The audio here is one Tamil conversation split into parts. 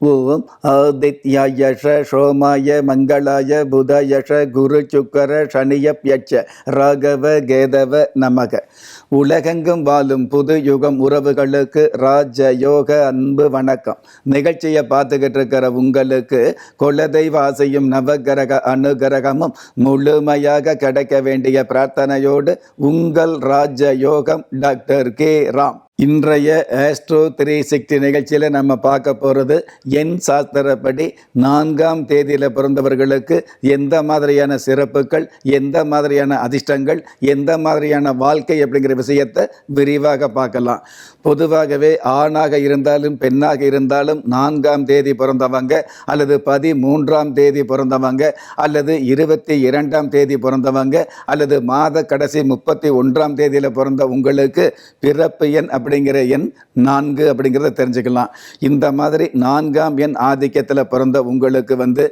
ஓம் ஆதித்யாயஷ சோமாய மங்களாய புதயஷ குரு சுக்கர சனியப்யட்ச ராகவ கேதவ நமக. உலகெங்கும் வாழும் புது யுகம் உறவுகளுக்கு ராஜ யோக அன்பு வணக்கம். நிகழ்ச்சியை பார்த்துக்கிட்டு இருக்கிற உங்களுக்கு குலதெய்வ ஆசையும் நவகிரக அனுகிரகமும் முழுமையாக கிடைக்க வேண்டிய பிரார்த்தனையோடு உங்கள் ராஜ யோகம் டாக்டர் கே. ராம். இன்றைய ஆஸ்ட்ரோ த்ரீ சிக்ஸ்டி நிகழ்ச்சியில் நம்ம பார்க்க போகிறது என் சாஸ்திரப்படி நான்காம் தேதியில் பிறந்தவர்களுக்கு எந்த மாதிரியான சிறப்புகள் எந்த மாதிரியான அதிர்ஷ்டங்கள் எந்த மாதிரியான வாழ்க்கை அப்படிங்கிற விஷயத்தை விரிவாக பார்க்கலாம். பொதுவாகவே ஆணாக இருந்தாலும் பெண்ணாக இருந்தாலும் நான்காம் தேதி பிறந்தவங்க அல்லது பதிமூன்றாம் தேதி பிறந்தவங்க அல்லது இருபத்தி இரண்டாம் தேதி பிறந்தவங்க அல்லது மாத கடைசி முப்பத்தி ஒன்றாம் தேதியில் பிறந்த உங்களுக்கு பிறப்பு எண் அப்படிங்கிற எண் நான்கு அப்படிங்கிறத தெரிஞ்சுக்கலாம். இந்த மாதிரி நான்காம் எண் ஆதிக்கத்தில் பிறந்த உங்களுக்கு வந்து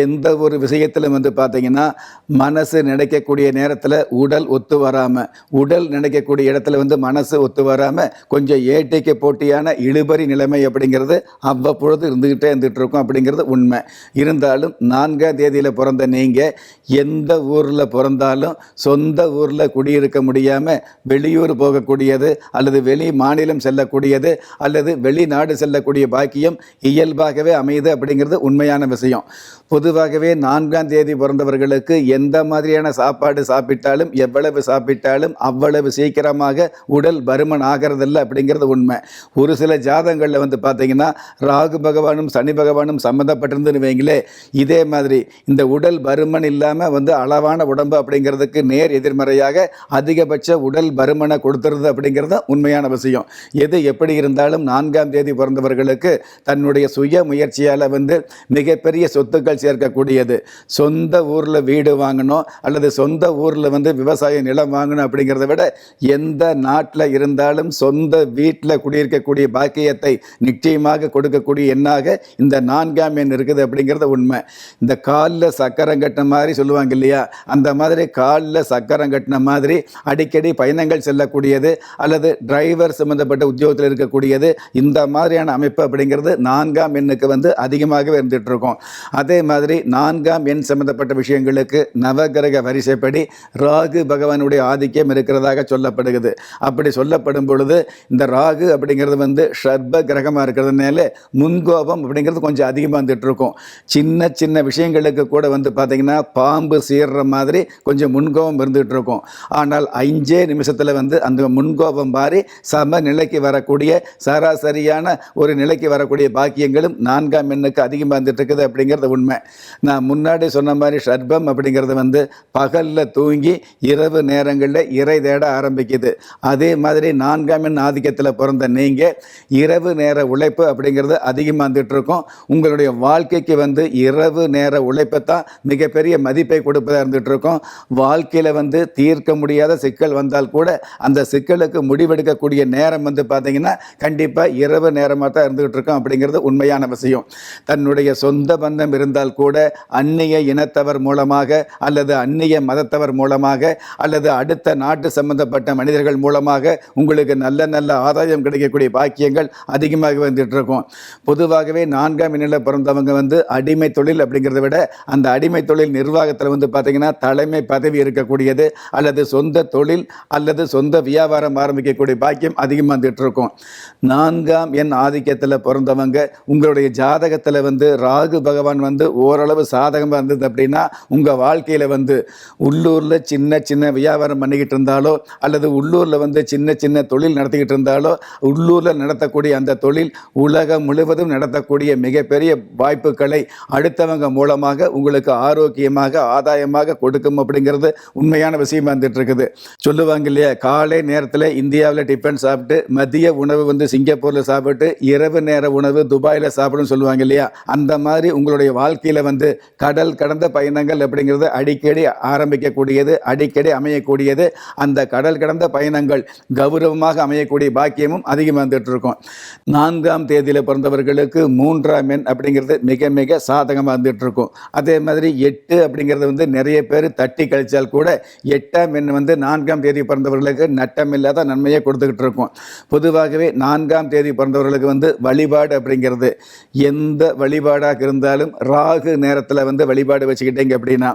எந்த ஒரு விஷயத்திலும் வந்து பார்த்தீங்கன்னா மனசு நினைக்கக்கூடிய நேரத்தில் உடல் ஒத்து வராமல் உடல் நினைக்கக்கூடிய இடத்துல வந்து மனசு ஒத்து வராமல் கொஞ்சம் ஏட்டைக்கு போட்டியான இழுபறி நிலைமை அப்படிங்கிறது அவ்வப்பொழுது இருந்துக்கிட்டே இருந்துகிட்டு இருக்கும் அப்படிங்கிறது உண்மை. இருந்தாலும் நான்காம் தேதியில் பிறந்த நீங்கள் எந்த ஊரில் பிறந்தாலும் சொந்த ஊரில் குடியிருக்க முடியாமல் வெளியூர் போகக்கூடியது அல்லது வெளி மாநிலம் செல்லக்கூடியது அல்லது வெளிநாடு செல்லக்கூடிய பாக்கியம் இயல்பாகவே அமையுது அப்படிங்கிறது உண்மையான விஷயம். பொதுவாகவே நான்காம் தேதி பிறந்தவர்களுக்கு எந்த மாதிரியான சாப்பாடு சாப்பிட்டாலும் எவ்வளவு சாப்பிட்டாலும் அவ்வளவு சீக்கிரமாக உடல் பருமன் ஆகிறதில்ல அப்படிங்கிறது உண்மை. ஒரு சில ஜாதகங்களில் வந்து பார்த்தீங்கன்னா ராகு பகவானும் சனி பகவானும் சம்மந்தப்பட்டிருந்துன்னு வைங்களே இதே மாதிரி இந்த உடல் பருமன் இல்லாமல் வந்து அளவான உடம்பு அப்படிங்கிறதுக்கு நேர் எதிர்மறையாக அதிகபட்ச உடல் பருமனை கொடுத்துருது அப்படிங்கிறது உண்மையான விஷயம். எது எப்படி இருந்தாலும் நான்காம் தேதி பிறந்தவர்களுக்கு தன்னுடைய சுய முயற்சியால் வந்து மிகப்பெரிய சொத்துக்கள் சேர்க்கக்கூடியது. சொந்த ஊரில் வீடு வாங்கணும் அல்லது சொந்த ஊரில் வந்து விவசாய நிலம் வாங்கணும் அப்படிங்கிறத விட எந்த நாட்டில் இருந்தாலும் சொந்த வீட்டில் குடியிருக்கக்கூடிய பாக்கியத்தை நிச்சயமாக கொடுக்கக்கூடிய எண்ணாக இந்த நான்காம் எண் இருக்குது அப்படிங்கிறது உண்மை. இந்த காலில் சக்கரம் கட்டின மாதிரி சொல்லுவாங்க இல்லையா? அந்த மாதிரி காலில் சக்கரம் கட்டின மாதிரி அடிக்கடி பயணங்கள் செல்லக்கூடியது அல்லது டிரைவர் சம்மந்தப்பட்ட உத்தியோகத்தில் இருக்கக்கூடியது இந்த மாதிரியான அமைப்பு அப்படிங்கிறது நான்காம் எண்ணுக்கு வந்து அதிகமாகவே இருந்துகிட்டு இருக்கும். அதே மாதிரி நான்காம் எண் சம்மந்தப்பட்ட விஷயங்களுக்கு நவகிரக வரிசைப்படி ராகு பகவானுடைய ஆதிக்கம் இருக்கிறதாக சொல்லப்படுகிறது. அப்படி சொல்லப்படும் பொழுது இந்த ராகு அப்படிங்கிறது வந்து ஷர்ப கிரகமாக இருக்கிறதுனால முன்கோபம் அப்படிங்கிறது கொஞ்சம் அதிகமாக வந்துட்டு இருக்கும் சின்ன சின்ன விஷயங்களுக்கு கூட வந்து பார்த்திங்கன்னா பாம்பு சீர்ற மாதிரி கொஞ்சம் முன்கோபம் இருந்துகிட்டு இருக்கும் ஆனால் அஞ்சே நிமிஷத்தில் வந்து அந்த முன்கோபம் மாறி சம நிலைக்கு வரக்கூடிய சராசரியான ஒரு நிலைக்கு வரக்கூடிய பாக்கியங்களும் நான்காம் எண்ணுக்கு அதிகமாக வந்துட்டு இருக்குது அப்படிங்கிறது உண்மை. நான் முன்னாடி சொன்ன மாதிரி ஷர்பம் அப்படிங்கிறது வந்து பகலில் தூங்கி இரவு நேரங்களில் இறை தேட ஆரம்பிக்குது. அதே மாதிரி நான்காம் எண் ஆதிக்கத்தில் பிறந்த நீங்கள் இரவு நேர உழைப்பு அப்படிங்கிறது அதிகமாக வந்துட்டு இருக்கோம் உங்களுடைய வாழ்க்கைக்கு வந்து இரவு நேர உழைப்பை தான் மிகப்பெரிய மதிப்பை கொடுப்பதாக இருந்துகிட்டு இருக்கும் வாழ்க்கையில் வந்து தீர்க்க முடியாத சிக்கல் வந்தால் கூட அந்த சிக்கலுக்கு முடிவெடுக்கக்கூடிய நேரம் வந்து பார்த்தீங்கன்னா கண்டிப்பாக இரவு நேரமாக தான் இருந்துகிட்டு இருக்கோம் அப்படிங்கிறது உண்மையான விஷயம். தன்னுடைய சொந்த பந்தம் இருந்தால் கூட அந்நிய இனத்தவர் மூலமாக அல்லது அந்நிய மதத்தவர் மூலமாக அல்லது அடுத்த நாட்டு சம்பந்தப்பட்ட மனிதர்கள் மூலமாக உங்களுக்கு நல்ல நல்ல ஆதாயம் கிடைக்கக்கூடிய பாக்கியங்கள் அதிகமாக வந்துட்டு இருக்கும் பொதுவாகவே நான்காம் எண்ணில் பிறந்தவங்க வந்து அடிமை தொழில் அப்படிங்கிறத விட அந்த அடிமை தொழில் நிர்வாகத்தில் வந்து பார்த்தீங்கன்னா தலைமை பதவி இருக்கக்கூடியது அல்லது சொந்த தொழில் அல்லது சொந்த வியாபாரம் ஆரம்பிக்கக்கூடிய பாக்கியம் அதிகமாக வந்துட்டு இருக்கும் நான்காம் எண் ஆதிக்கத்தில் பிறந்தவங்க உங்களுடைய ஜாதகத்தில் வந்து ராகு பகவான் வந்து ஓரளவு சாதகமாக இருந்தது அப்படின்னா உங்கள் வாழ்க்கையில் வந்து உள்ளூரில் சின்ன சின்ன வியாபாரம் பண்ணிக்கிட்டு இருந்தாலோ அல்லது உள்ளூரில் வந்து சின்ன சின்ன தொழில் நடத்திக்கிட்டு இருந்தாலோ உள்ளூரில் நடத்தக்கூடிய அந்த தொழில் உலகம் முழுவதும் நடத்தக்கூடிய மிகப்பெரிய வாய்ப்புகளை அடுத்தவங்க மூலமாக உங்களுக்கு ஆரோக்கியமாக ஆதாயமாக கொடுக்கும் அப்படிங்கிறது உண்மையான விஷயமா வந்துட்டு இருக்குது சொல்லுவாங்க இல்லையா காலை நேரத்தில் இந்தியாவில் டிஃபன் சாப்பிட்டு மதிய உணவு வந்து சிங்கப்பூரில் சாப்பிட்டு இரவு நேர உணவு துபாயில் சாப்பிடுன்னு சொல்லுவாங்க இல்லையா அந்த மாதிரி உங்களுடைய வாழ்க்கையில் வந்து கடல் கடந்த பயணங்கள் அப்படிங்கிறது அடிக்கடி ஆரம்பிக்கக்கூடியது அடிக்கடி அமையக்கூடியது. அந்த கடல் கடந்த பயணங்கள் கௌரவமாக அமையக்கூடிய பாக்கியமும் அதிகமாக வந்துட்டு இருக்கும். நான்காம் தேதியில் பிறந்தவர்களுக்கு மூன்றாம் எண் அப்படிங்கிறது மிக மிக சாதகமாக வந்துட்டு இருக்கும். அதே மாதிரி எட்டு அப்படிங்கிறது வந்து நிறைய பேர் தட்டி கழிச்சால் கூட எட்டாம் எண் வந்து நான்காம் தேதி பிறந்தவர்களுக்கு நட்டம் இல்லாத நன்மையை கொடுத்துக்கிட்டு இருக்கும். பொதுவாகவே நான்காம் தேதி பிறந்தவர்களுக்கு வந்து வழிபாடு அப்படிங்கிறது எந்த வழிபாடாக இருந்தாலும் ராகு நேரத்தில் வந்து வழிபாடு வச்சுக்கிட்டீங்க அப்படின்னா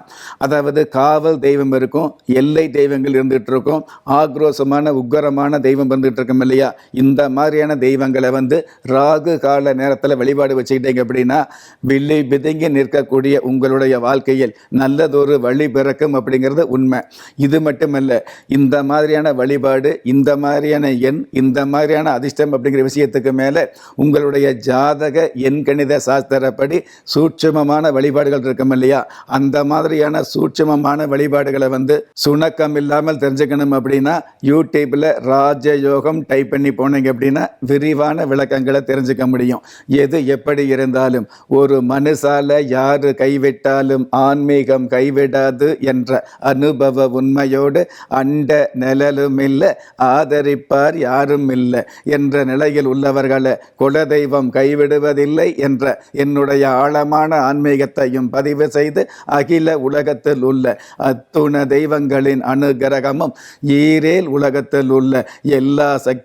அதாவது காவல் தெய்வம் இருக்கும் எல்லை தெய்வங்கள் இருந்துகிட்டு இருக்கும் ஆக்ரோசமான உக்கரமான தெய்வம் வந்துட்டு இருக்கும் இல்லையா? இந்த மாதிரியான தெய்வங்களை வந்து ராகு கால நேரத்தில் வழிபாடு வச்சுக்கிட்டீங்க அப்படின்னா வில்லி பிதுங்கி நிற்கக்கூடிய உங்களுடைய வாழ்க்கையில் நல்லதொரு வழி பிறக்கும் அப்படிங்கிறது உண்மை. இது மட்டுமல்ல இந்த மாதிரியான வழிபாடு இந்த மாதிரியான எண் இந்த மாதிரியான அதிர்ஷ்டம் அப்படிங்கிற விஷயத்துக்கு மேலே உங்களுடைய ஜாதக எண்கணித சாஸ்திரப்படி சூட்சமமான வழிபாடுகள் இருக்கும் இல்லையா? அந்த மாதிரியான சூட்சமமான வழிபாடுகளை வந்து சுணக்கம் இல்லாமல் தெரிஞ்சுக்கணும் அப்படின்னா யூடியூப்பில் ராஜயோகம் டைப் பண்ணி போனீங்க அப்படின்னா விரிவான விளக்கங்களை தெரிஞ்சுக்க முடியும். எது எப்படி இருந்தாலும் ஒரு மனுஷால யாரு கைவிட்டாலும் ஆன்மீகம் கைவிடாது என்ற அனுபவ உண்மையோடு அண்ட நிழலும் இல்லை ஆதரிப்பார் யாரும் இல்லை என்ற நிலையில் உள்ளவர்களை குலதெய்வம் கைவிடுவதில்லை என்ற என்னுடைய ஆழமான ஆன்மீகத்தையும் பதிவு செய்து அகில உலகத்தில் உள்ள அத்துண தெய்வங்களின் அனுகிரகமும் ஈரேல் உலகத்தில் உள்ள எல்லா சக்தி